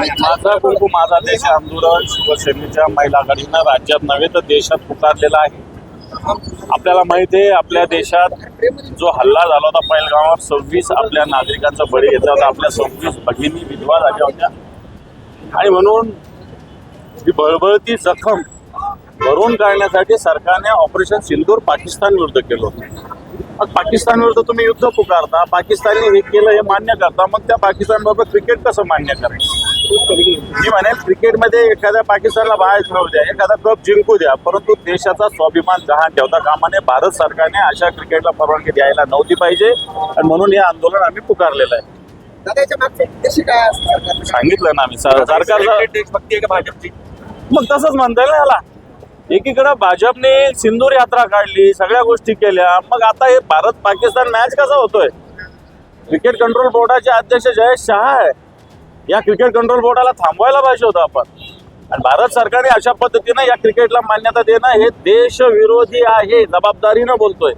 माझा कुंकू माझा देश आंदोलन शिवसेनेच्या महिला आघाडीनं राज्यात नव्हे तर देशात पुकारलेला आहे. आपल्याला माहिती आहे आपल्या देशात जो हल्ला झाला होता पहिलगावात सव्वीस आपल्या नागरिकांचा बळी घेतला होता. आपल्या सव्वीस भगिनी विधवा झाल्या होत्या. आणि म्हणून ही बळबळती जखम भरून काढण्यासाठी सरकारने ऑपरेशन सिंदूर पाकिस्तान विरुद्ध केलं होतं. मग पाकिस्तान विरुद्ध तुम्ही युद्ध पुकारता पाकिस्तानने हे केलं हे मान्य करता मग त्या पाकिस्तान बरोबर क्रिकेट कसं मान्य करायचं? मी म्हणेन क्रिकेटमध्ये एखाद्या पाकिस्तानला बाहेर खेळू द्या एखादा कप जिंकू द्या परंतु देशाचा स्वाभिमान जहान ठेवता कामाने भारत सरकारने अशा क्रिकेटला परवानगी द्यायला नव्हती पाहिजे. आणि म्हणून हे आंदोलन आम्ही पुकारलेलं आहे? सांगितलं ना आम्ही. स- सरकारचं देशभक्ती आहे का भाजपची? मग तसंच म्हणता येईल ना याला. एकीकडे भाजपने सिंदूर यात्रा काढली सगळ्या गोष्टी केल्या. मग आता हे भारत पाकिस्तान मॅच कसा होतोय? क्रिकेट कंट्रोल बोर्डाचे अध्यक्ष जयेश शहा आहे. या क्रिकेट कंट्रोल बोर्डाला थांबवायला पाहिजे होतं आपण. आणि भारत सरकारने अशा पद्धतीनं या क्रिकेटला मान्यता देणं हे देशविरोधी आहे जबाबदारीनं बोलतोय.